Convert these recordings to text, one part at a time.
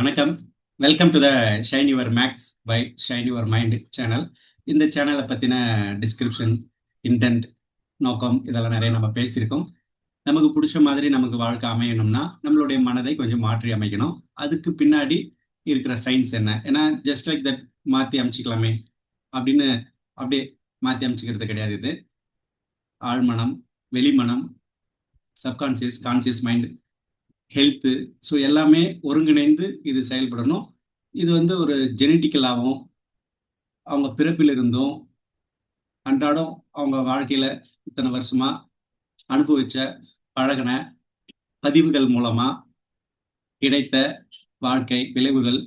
வணக்கம். Welcome to the shine your max by shine your mind channel இந்த சேனலை பற்றின டிஸ்கிரிப்ஷன் இன்டென்ட் நோக்கம் இதெல்லாம் நிறைய நம்ம பேசியிருக்கோம். நமக்கு பிடிச்ச மாதிரி நமக்கு வாழ்க்கை அமையணும்னா நம்மளுடைய மனதை கொஞ்சம் மாற்றி அமைக்கணும். அதுக்கு பின்னாடி இருக்கிற சயின்ஸ் என்ன? ஏன்னா ஜஸ்ட் லைக் தட் மாற்றி அமைச்சிக்கலாமே அப்படின்னு அப்படியே மாற்றி அமைச்சிக்கிறது கிடையாது இது. ஆழ்மனம் வெளிமனம் subconscious conscious mind health so எல்லாமே ஒருங்கிணைந்து இது செயல்படணும். இது வந்து ஒரு ஜெனட்டிக்கலாகவும் அவங்க பிறப்பிலிருந்தும் அன்றாடம் அவங்க வாழ்க்கையில் இத்தனை வருஷமாக அனுபவிச்ச பழகின பதிவுகள் மூலமாக கிடைத்த வாழ்க்கை விளைவுகள்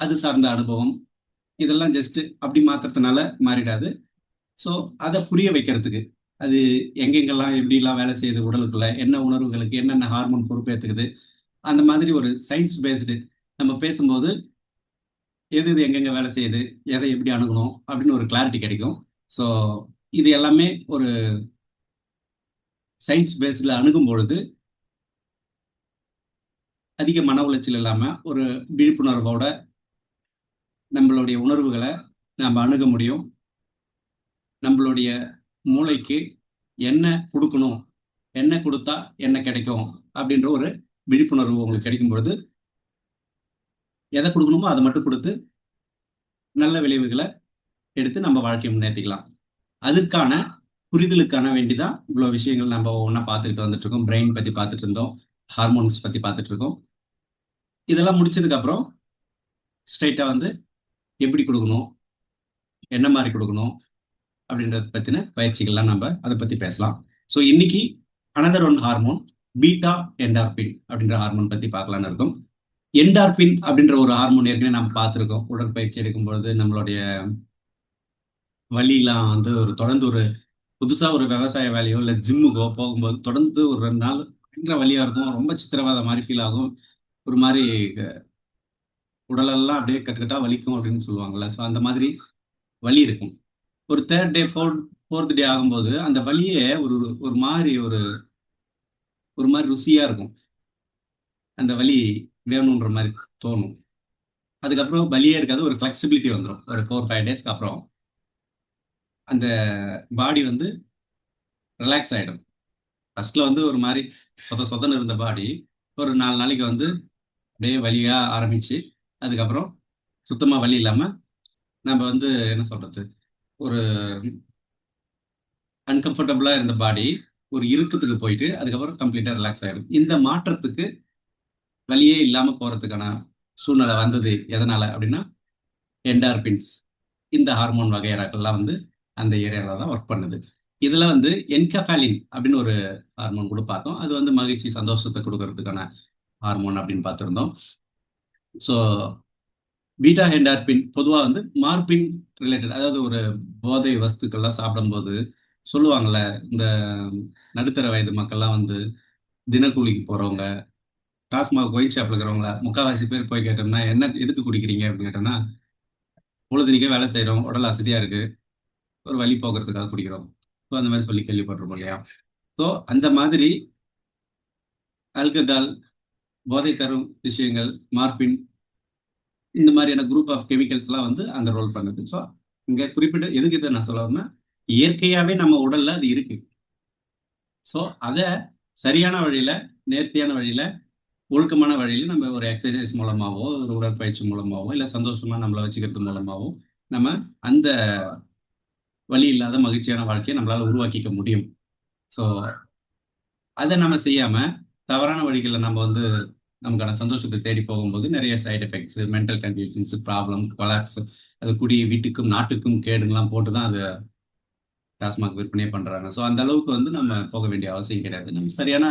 அது சார்ந்த அனுபவம் இதெல்லாம் ஜஸ்ட்டு அப்படி மாத்துறதுனால மாறிடாது. ஸோ அதை புரிய வைக்கிறதுக்கு அது எங்கெங்கெல்லாம் எப்படிலாம் வேலை செய்யுது உடலுக்குள்ள என்ன உணர்வுகளுக்கு என்னென்ன ஹார்மோன் பொறுப்பேற்றுக்குது அந்த மாதிரி ஒரு சயின்ஸ் பேஸ்டு நம்ம பேசும்போது எது இது எங்கெங்க வேலை செய்யுது எதை எப்படி அணுகணும் அப்படின்னு ஒரு கிளாரிட்டி கிடைக்கும். ஸோ இது எல்லாமே ஒரு சயின்ஸ் பேஸ்டில் அணுகும் பொழுது அதிக மன உளைச்சல் இல்லாமல் ஒரு விழிப்புணர்வோட நம்மளுடைய உணர்வுகளை நம்ம அணுக முடியும். நம்மளுடைய மூளைக்கு என்ன கொடுக்கணும்? என்ன கொடுத்தா என்ன கிடைக்கும்? அப்படின்ற ஒரு விழிப்புணர்வு உங்களுக்கு கிடைக்கும் பொழுது எதை கொடுக்கணுமோ அதை மட்டும் கொடுத்து நல்ல விளைவுகளை எடுத்து நம்ம வாழ்க்கையை முன்னேற்றிக்கலாம் அதுக்கான புரிதலுக்கான வேண்டிதான் இவ்வளோ விஷயங்கள் நம்ம ஒன்றா பார்த்துக்கிட்டு வந்துட்டு இருக்கோம் பிரெயின் பற்றி பார்த்துட்டு இருந்தோம். ஹார்மோன்ஸ் பற்றி பார்த்துட்டு இருக்கோம். இதெல்லாம் முடிச்சதுக்கப்புறம் ஸ்ட்ரைட்டாக வந்து எப்படி கொடுக்கணும்? என்ன மாதிரி கொடுக்கணும்? அப்படின்றத பற்றின பயிற்சிகள்லாம் நம்ம அதை பற்றி பேசலாம். ஸோ இன்னைக்கு another one hormone beta endorphin அப்படின்ற ஹார்மோன் பற்றி பார்க்கலான்னு இருக்கும். என்டார்பின் அப்படின்ற ஒரு ஹார்மோன் ஏற்கனவே நம்ம பார்த்துருக்கோம். உடற்பயிற்சி எடுக்கும்பொழுது நம்மளுடைய வழியெல்லாம் வந்து ஒரு தொடர்ந்து ஒரு புதுசாக ஒரு விவசாய வேலையோ இல்லை ஜிம்முக்கோ போகும்போது தொடர்ந்து ஒரு ரெண்டு நாள் பயங்கர வழியாக இருக்கும். ரொம்ப சித்திரவாத மாதிரி ஃபீல் ஆகும். ஒரு மாதிரி உடலெல்லாம் அப்படியே கட்டுக்கட்டாக வலிக்கும் அப்படின்னு சொல்லுவாங்கல்ல. ஸோ அந்த மாதிரி வலி இருக்கும். ஒரு third day fourth fourth day ஆகும்போது அந்த வலியே ஒரு ஒரு மாதிரி ஒரு ஒரு மாதிரி ருசியாக இருக்கும். அந்த வலி வேணுன்ற மாதிரி தோணும். அதுக்கப்புறம் வலியே இருக்காது ஒரு ஃப்ளெக்சிபிலிட்டி வந்துடும் ஒரு ஃபோர் ஃபைவ் டேஸ்க்கு அப்புறம் அந்த பாடி வந்து ரிலாக்ஸ் ஆகிடும் ஃபஸ்ட்டில் வந்து ஒரு மாதிரி சொத சொதன்னு இருந்த பாடி ஒரு நாலு நாளைக்கு வந்து அப்படியே வலியாக ஆரம்பித்து அதுக்கப்புறம் சுத்தமாக வலி இல்லாமல் நம்ம வந்து என்ன சொல்கிறது ஒரு அன்கம்ஃபர்டபுளாக இருந்த பாடி ஒரு இறுக்கத்துக்கு போயிட்டு அதுக்கப்புறம் கம்ப்ளீட்டாக ரிலாக்ஸ் ஆகிடும் இந்த மாற்றத்துக்கு வழியே இல்லாமல் போகிறதுக்கான சூழ்நிலை வந்தது எதனால் அப்படின்னா என்டார்பின்ஸ் இந்த ஹார்மோன் வகையறாக்கள்லாம் வந்து அந்த ஏரியாவில் தான் ஒர்க் பண்ணுது. இதில் வந்து என்கஃபாலின் அப்படின்னு ஒரு ஹார்மோன் கூட பார்த்தோம். அது வந்து மகிழ்ச்சி சந்தோஷத்தை கொடுக்கறதுக்கான ஹார்மோன் அப்படின்னு பார்த்துருந்தோம். ஸோ பீட்டா ஹெண்டார்பின் பொதுவாக வந்து மார்பின் ரிலேட்டட் அதாவது ஒரு போதை வஸ்துக்கள்லாம் சாப்பிடும்போது சொல்லுவாங்கள்ல இந்த நடுத்தர வயது மக்கள்லாம் வந்து தினக்கூலிக்கு போகிறவங்க டாஸ்மாக் ஒயின் ஷாப்பில் இருக்கிறவங்கள முக்கால்வாசி பேர் போய் கேட்டோம்னா என்ன எதுக்கு குடிக்கிறீங்க? அப்படின்னு கேட்டோம்னா பொழுதுனிக்கே வேலை செய்கிறோம் உடல் அசதியாக இருக்குது ஒரு வழி போக்குறதுக்காக குடிக்கிறோம். ஸோ அந்த மாதிரி சொல்லி கேள்விப்பட்டிருப்போம் இல்லையா? ஸோ அந்த மாதிரி அல்கதால் போதை தரும் விஷயங்கள் மார்பின் இந்த மாதிரியான குரூப் ஆஃப் கெமிக்கல்ஸ்லாம் வந்து அந்த ரோல் பண்ணுது. ஸோ இங்கே குறிப்பிட்ட எதுக்கு இதை நான் சொல்ல இயற்கையாகவே நம்ம உடல்ல அது இருக்கு. ஸோ அதை சரியான வழியில நேர்த்தியான வழியில ஒழுக்கமான வழியில் நம்ம ஒரு எக்ஸசைஸ் மூலமாகவோ ஒரு உடற்பயிற்சி மூலமாகவோ இல்லை சந்தோஷமாக நம்மளை வச்சுக்கிறது மூலமாகவோ நம்ம அந்த வழி இல்லாத மகிழ்ச்சியான வாழ்க்கையை நம்மளால உருவாக்கிக்க முடியும். ஸோ அதை நம்ம செய்யாம தவறான வழிகளில் நம்ம வந்து நமக்கான சந்தோஷத்தை தேடி போகும்போது நிறைய side effects mental conditions problem collapse அது குடி வீட்டுக்கும் நாட்டுக்கும் கேடுங்கெல்லாம் போட்டு தான் அதை டாஸ்மாக் விற்பனையே பண்ணுறாங்க ஸோ அந்த அளவுக்கு வந்து நம்ம போக வேண்டிய அவசியம் கிடையாது. நம்ம சரியான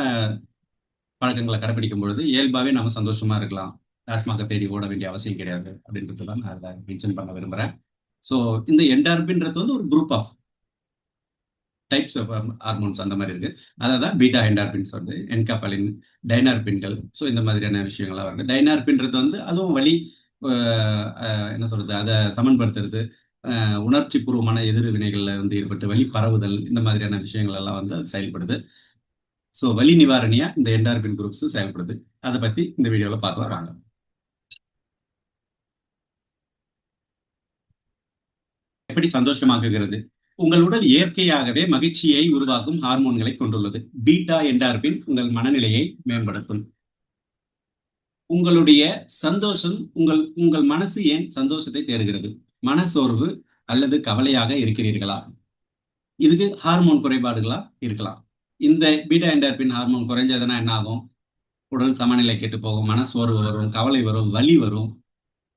பழக்கங்களை கடைபிடிக்கும் பொழுது இயல்பாகவே நம்ம சந்தோஷமா இருக்கலாம். டாஸ்மாகை தேடி ஓட வேண்டிய அவசியம் கிடையாது அப்படின்றது தான் நான் அதை மென்ஷன் பண்ண விரும்புகிறேன் ஸோ இந்த என்டார்பின்றது வந்து ஒரு group of types of hormones அந்த மாதிரி இருக்கு. அதான் பீட்டா என்டார்பின்ஸ் வருது என்காபலின் டைனார்பின்கள் ஸோ இந்த மாதிரியான விஷயங்கள்லாம் வருது. டைனார்பின்றது வந்து அதுவும் வழி என்ன சொல்றது அதை சமன்படுத்துறது உணர்ச்சி பூர்வமான எதிர்வினைகளில் வந்து ஏற்பட்டு வழி பரவுதல் இந்த மாதிரியான விஷயங்கள் எல்லாம் வந்து அது செயல்படுது. ஸோ வலி நிவாரணியா இந்த என்டார்பின் குரூப்ஸ் செயல்படுது. அதை பத்தி இந்த வீடியோவில் பார்க்க வராங்க எப்படி சந்தோஷமாக்குகிறது? உங்கள் உடல் இயற்கையாகவே மகிழ்ச்சியை உருவாக்கும் ஹார்மோன்களை கொண்டுள்ளது. பீட்டா என்டார்பின் உங்கள் மனநிலையை மேம்படுத்தும். உங்களுடைய சந்தோஷம் உங்கள் உங்கள் மனசு ஏன் சந்தோஷத்தை தேடுகிறது? மனசோர்வு அல்லது கவலையாக இருக்கிறீர்களா? இதுக்கு ஹார்மோன் குறைபாடுகளா இருக்கலாம். இந்த பீட்டா என்டார்பின் ஹார்மோன் குறைஞ்சதுன்னா என்ன ஆகும் உடல் சமநிலை கெட்டு போகும் மனசோர்வு வரும் கவலை வரும் வலி வரும்.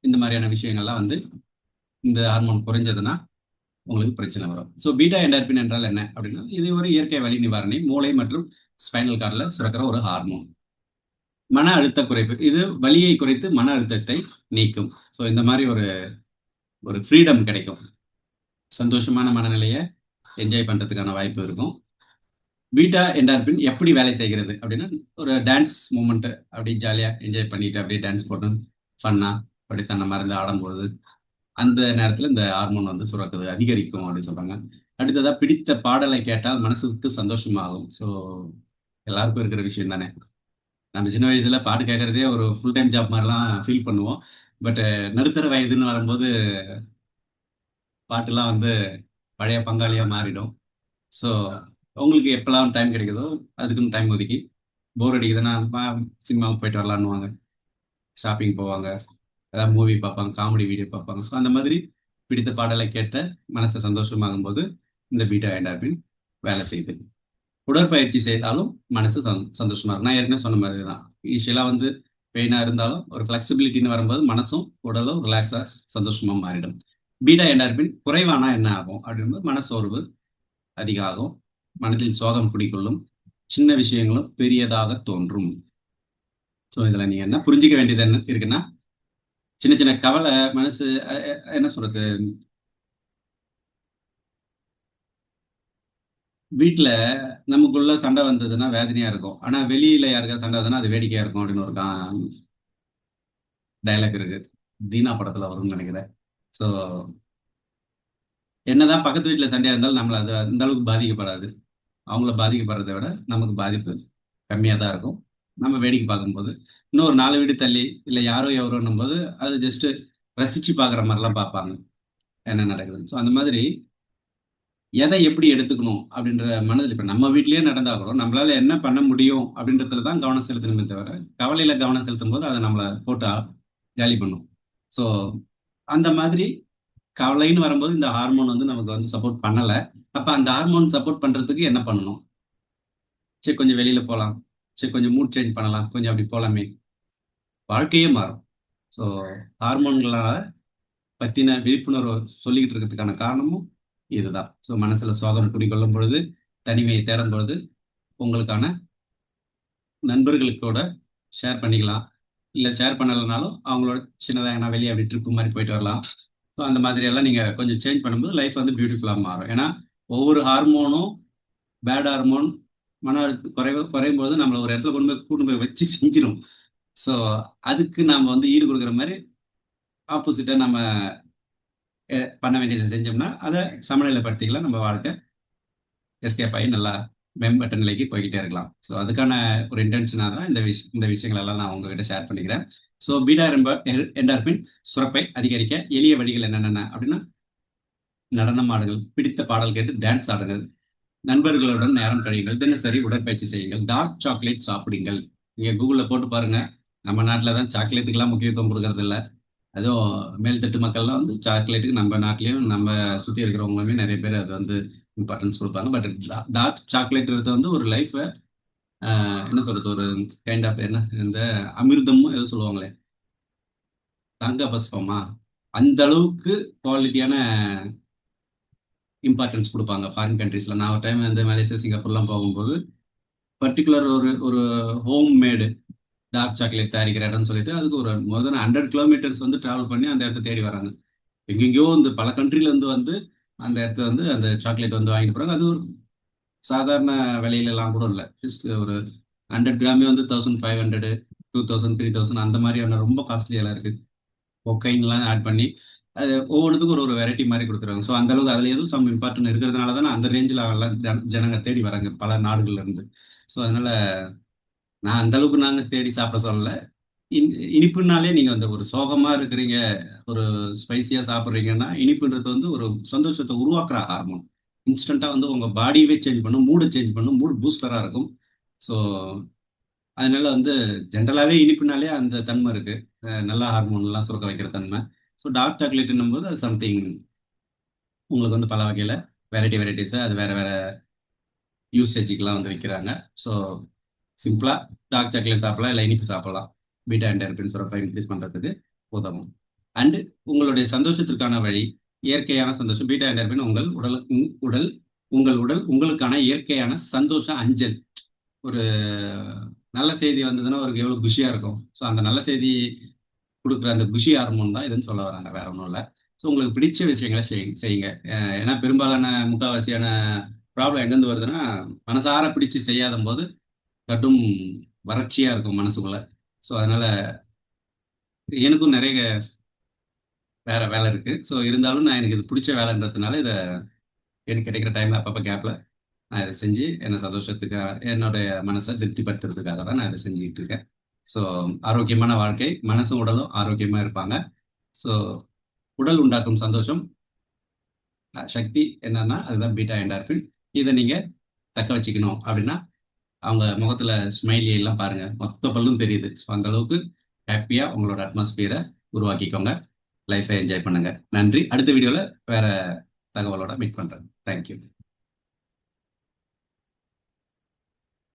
இந்த மாதிரியான விஷயங்கள்லாம் வந்து இந்த ஹார்மோன் குறைஞ்சதுன்னா உங்களுக்கு பிரச்சனை வரும். ஸோ பீட்டா என்டார்பின் என்றால் என்ன? அப்படின்னா இது ஒரு இயற்கை வலி நிவாரணி மூளை மற்றும் ஸ்பைனல் கார்டில் சுரக்கிற ஒரு ஹார்மோன் மன அழுத்த குறைப்பு. இது வலியை குறைத்து மன அழுத்தத்தை நீக்கும். ஸோ இந்த மாதிரி ஒரு ஒரு ஃப்ரீடம் கிடைக்கும். சந்தோஷமான மனநிலையை என்ஜாய் பண்ணுறதுக்கான வாய்ப்பு இருக்கும். பீட்டா என்டார்பின் எப்படி வேலை செய்கிறது? அப்படின்னா ஒரு டான்ஸ் மூமெண்ட்டு அப்படி ஜாலியாக என்ஜாய் பண்ணிட்டு அப்படியே டான்ஸ் போட்டு ஃபன்னாக அப்படி தன்னை மறந்து ஆடும்போது. அந்த நேரத்தில் இந்த ஹார்மோன் வந்து சுரக்குது அதிகரிக்கும் அப்படின்னு சொல்கிறாங்க அடுத்ததாக பிடித்த பாடலை கேட்டால் மனசுக்கு சந்தோஷமாகும். ஸோ எல்லாருக்கும் இருக்கிற விஷயம் தானே. நம்ம சின்ன வயசுல பாட்டு கேட்கறதே ஒரு ஃபுல் டைம் ஜாப் மாதிரிலாம் ஃபீல் பண்ணுவோம். பட் நடுத்தர வயதுன்னு வரும்போது பாட்டுலாம் வந்து பழைய பங்காளியாக மாறிடும். ஸோ உங்களுக்கு எப்போல்லாம் டைம் கிடைக்குதோ அதுக்குன்னு டைம் ஒதுக்கி போர் அடிக்குதுன்னா சினிமாவுக்கு போயிட்டு வரலான்னுவாங்க ஷாப்பிங் போவாங்க. ஏதாவது மூவி பார்ப்பாங்க காமெடி வீடியோ பார்ப்பாங்க. ஸோ அந்த மாதிரி பிடித்த பாடலை கேட்ட மனசை சந்தோஷமாகும் போது இந்த பீட்டா என்டார்பின் வேலை செய்யுது உடற்பயிற்சி செய்தாலும் மனசு சந்தோஷமா இருக்கும். நான் ஏற்கனவே சொன்ன மாதிரி தான் யூஸ்வலாக வந்து பெயினாக இருந்தாலும் ஒரு ஃப்ளெக்சிபிலிட்டின்னு வரும்போது மனசும் உடலும் ரிலாக்ஸாக சந்தோஷமாக மாறிடும். பீட்டா என்டார்பின் குறைவானா என்ன ஆகும்? அப்படின்போது மனசோர்வு அதிகமாகும் மனதில் சோகம் குடிக்கொள்ளும் சின்ன விஷயங்களும் பெரியதாக தோன்றும். ஸோ இதில் நீங்கள் என்ன புரிஞ்சிக்க வேண்டியது என்ன இருக்குன்னா சின்ன சின்ன கவலை மனசு என்ன சொல்றது? வீட்டில் நமக்குள்ள சண்டை வந்ததுன்னா வேதனையா இருக்கும். ஆனா வெளியில யாருக்கா சண்டை வந்ததுன்னா அது வேடிக்கையா இருக்கும் அப்படின்னு ஒரு டைலாக் இருக்கு. தீனா படத்துல வரும்னு நினைக்கிறேன். ஸோ என்னதான் பக்கத்து வீட்டில் சண்டையா இருந்தாலும் நம்மள அது அந்த அளவுக்கு பாதிக்கப்படாது. அவங்கள பாதிக்கப்படுறதை விட நமக்கு பாதிப்பு கம்மியாக தான் இருக்கும். நம்ம வேடிக்கை பார்க்கும்போது. இன்னொரு நாலு வீடு தள்ளி இல்லை யாரோ எவரோன்னும் போது அது ஜஸ்ட் ரசிச்சு பார்க்குற மாதிரிலாம் பார்ப்பாங்க. என்ன நடக்குது ஸோ அந்த மாதிரி எதை எப்படி எடுத்துக்கணும் அப்படின்ற மனதில் இப்போ நம்ம வீட்லேயே நடந்தா கூட நம்மளால என்ன பண்ண முடியும் அப்படின்றதுல தான் கவனம் செலுத்தணுமே தவிர கவலையில கவனம் செலுத்தும் போது அதை நம்மளை போட்டா ஜாலி பண்ணும். ஸோ அந்த மாதிரி கவலைன்னு வரும்போது இந்த ஹார்மோன் வந்து நமக்கு வந்து சப்போர்ட் பண்ணலை. அப்போ அந்த ஹார்மோன் சப்போர்ட் பண்ணுறதுக்கு என்ன பண்ணணும்? சரி கொஞ்சம் வெளியில் போகலாம் சரி கொஞ்சம் மூட் சேஞ்ச் பண்ணலாம். கொஞ்சம் அப்படி போகலாமே வாழ்க்கையே மாறும். ஸோ ஹார்மோன்களால் பற்றின விழிப்புணர்வு சொல்லிக்கிட்டு இருக்கிறதுக்கான காரணமும் இதுதான். ஸோ மனசில் சோகம் குடிக்கொள்ளும் பொழுது தனிமையை தேடும் பொழுது உங்களுக்கான நண்பர்களுக்கூட ஷேர் பண்ணிக்கலாம். இல்லை ஷேர் பண்ணலைனாலும் அவங்களோட சின்னதாக என்ன வெளியே அப்படி ட்ரிப்பு மாதிரி போயிட்டு வரலாம். ஸோ அந்த மாதிரியெல்லாம் நீங்கள் கொஞ்சம் சேஞ்ச் பண்ணும்போது லைஃப் வந்து பியூட்டிஃபுல்லாக மாறும். ஏன்னா ஒவ்வொரு ஹார்மோனும் பேட் ஹார்மோன் மன அழுத்தம் குறைவு குறையும் போது நம்மளை ஒரு இடத்துல கொண்டு போய் கூட்டு போய் வச்சு செஞ்சிடும் ஸோ அதுக்கு நாம் வந்து ஈடு கொடுக்குற மாதிரி ஆப்போசிட்டாக நம்ம பண்ண வேண்டியதை செஞ்சோம்னா அதை சமநிலைப்படுத்திக்கலாம். நம்ம வாழ்க்கை எஸ்கேப் ஆகி நல்லா மேம்பட்ட நிலைக்கு போய்கிட்டே இருக்கலாம். ஸோ அதுக்கான ஒரு இன்டென்ஷனாக தான் இந்த விஷ் இந்த விஷயங்கள் எல்லாம் நான் உங்ககிட்ட ஷேர் பண்ணிக்கிறேன். ஸோ பீடா என்டார்பின் சுரப்பை அதிகரிக்க எளிய வழிகள் என்னென்ன அப்படின்னா நடனம் ஆடுங்கள் பிடித்த பாடல் கேட்டு டான்ஸ் ஆடுங்கள் நண்பர்களுடன் நேரம் கழியுங்கள். தினசரி உடற்பயிற்சி செய்யுங்கள். டார்க் சாக்லேட் சாப்பிடுங்கள். நீங்கள் கூகுளில் போட்டு பாருங்க. நம்ம நாட்டில் தான் சாக்லேட்டுக்கெல்லாம் முக்கியத்துவம் கொடுக்கறது இல்லை அதுவும் மேல்தட்டு மக்கள்லாம் வந்து சாக்லேட்டுக்கு நம்ம நாட்டிலையும் நம்ம சுற்றி இருக்கிறவங்களுமே நிறைய பேர் அது வந்து இம்பார்ட்டன்ஸ் கொடுப்பாங்க. பட் டார்க் சாக்லேட்ன்றது வந்து ஒரு லைஃப்பை என்ன சொல்றது? ஒரு கைண்ட் ஆஃப் என்ன? இந்த அமிர்தமும் எதோ சொல்லுவாங்களே. தங்க பஸ்பமா அந்த அளவுக்கு குவாலிட்டியான இம்பார்ட்டன்ஸ் கொடுப்பாங்க ஃபாரின் கண்ட்ரீஸில் நான் ஒரு டைம் இந்த மலேசியா சிங்கப்பூர்லாம் போகும்போது பர்டிகுலர் ஒரு ஒரு ஹோம் மேடு டார்க் சாக்லேட் தயாரிக்கிற இடம்னு சொல்லிட்டு அதுக்கு ஒரு மோர் தென் ஹண்ட்ரட் கிலோமீட்டர்ஸ் வந்து ட்ராவல் பண்ணி அந்த இடத்த தேடி வராங்க. எங்கெங்கயோ இந்த பல கண்ட்ரிலேருந்து வந்து அந்த இடத்த வந்து அந்த சாக்லேட் வந்து வாங்கிட்டு போகிறாங்க அது ஒரு சாதாரண விலையிலலாம் கூட இல்லை. ஜஸ்ட் ஒரு ஹண்ட்ரட் கிராமே வந்து thousand five hundred two thousand three thousand அந்த மாதிரியான ரொம்ப காஸ்ட்லியெல்லாம் இருக்குது கொக்கைன்லாம் ஆட் பண்ணி அது ஒவ்வொன்றுத்துக்கும் ஒரு ஒரு வெரைட்டி மாதிரி கொடுத்துருவாங்க ஸோ அந்த அளவுக்கு அதில் எதுவும் சம் இம்பார்ட்டன் இருக்கிறதுனால தானே அந்த ரேஞ்சில் எல்லாம் ஜனங்க தேடி வராங்க பல நாடுகள்ல இருந்து ஸோ அதனால நான் அந்த அளவுக்கு நாங்கள் தேடி சாப்பிட சொல்லலை இன் இனிப்புனாலே நீங்கள் வந்து ஒரு சோகமாக இருக்கிறீங்க, ஒரு ஸ்பைஸியாக சாப்பிட்றீங்கன்னா இனிப்புன்றது வந்து ஒரு சந்தோஷத்தை உருவாக்குற ஹார்மோன். இன்ஸ்டண்ட்டாக வந்து உங்கள் பாடியவே சேஞ்ச் பண்ணும். மூடை சேஞ்ச் பண்ணும். மூட் பூஸ்டராக இருக்கும். ஸோ, அதனால வந்து ஜென்ரலாகவே இனிப்புனாலே அந்த தன்மை இருக்குது நல்ல ஹார்மோன்லாம் சுரக்க வைக்கிற தன்மை. ஸோ, டார்க் சாக்லேட்ன்னும்போது அது சம்திங் உங்களுக்கு வந்து பல வகையில் வெரைட்டி வெரைட்டிஸா அது வேறு வேறு யூசேஜுக்கெலாம் வந்து விற்கிறாங்க ஸோ, சிம்பிளாக டார்க் சாக்லேட் சாப்பிடலாம், இல்லை இனிப்பு சாப்பிடலாம். பீட்டா என்டோர்பின் சுரப்பை இன்க்ரீஸ் பண்ணுறதுக்கு உதவும். அண்டு உங்களுடைய சந்தோஷத்திற்கான வழி, இயற்கையான சந்தோஷம். பீட்டா என்டோர்பின் உங்கள் உடல் உங் உடல் உங்கள் உடல் உங்களுக்கான இயற்கையான சந்தோஷ அஞ்சல். ஒரு நல்ல செய்தி வந்ததுன்னா அவருக்கு எவ்வளோ குஷியாக இருக்கும். ஸோ, அந்த நல்ல செய்தி கொடுக்குற அந்த குஷி ஹார்மோன் தான் இதுன்னு சொல்ல வராங்க. வேற ஒன்றும் இல்லை ஸோ, உங்களுக்கு பிடிச்ச விஷயங்களை செய் செய்யுங்க. ஏன்னா பெரும்பாலான முக்கால்வாசியான ப்ராப்ளம் எங்கேருந்து வருதுன்னா, மனசார பிடிச்சு செய்யாதம்போது கடும் வறட்சியாக இருக்கும் மனசுக்குள்ள. ஸோ, அதனால எனக்கும் நிறைய வேற வேலை இருக்கு. ஸோ, இருந்தாலும் நான் எனக்கு இது பிடிச்ச வேலைன்றதுனால இதை எனக்கு கிடைக்கிற டைம்ல அப்பப்போ கேப்ல நான் இதை செஞ்சு என்னை சந்தோஷத்துக்காக என்னுடைய மனசை திருப்திப்படுத்துறதுக்காக தான் நான் இதை செஞ்சுக்கிட்டு இருக்கேன். ஸோ, ஆரோக்கியமான வாழ்க்கை, மனசும் உடலும் ஆரோக்கியமா இருப்பாங்க. ஸோ, உடல் உண்டாக்கும் சந்தோஷம் சக்தி என்னன்னா, அதுதான் பீட்டா என்டார்பின். இதை நீங்க தக்க வச்சுக்கணும் அப்படின்னா, அவங்க முகத்துல ஸ்மைலி எல்லாம் பாருங்க. மொத்த பல்லும் தெரியுது. ஸோ, அந்த அளவுக்கு ஹாப்பியாக உங்களோட அட்மாஸ்பியரை உருவாக்கிக்கோங்க. லைஃப்பை என்ஜாய் பண்ணுங்க. நன்றி. அடுத்த வீடியோல வேற தகவலோட மீட் பண்றேன். Thank you.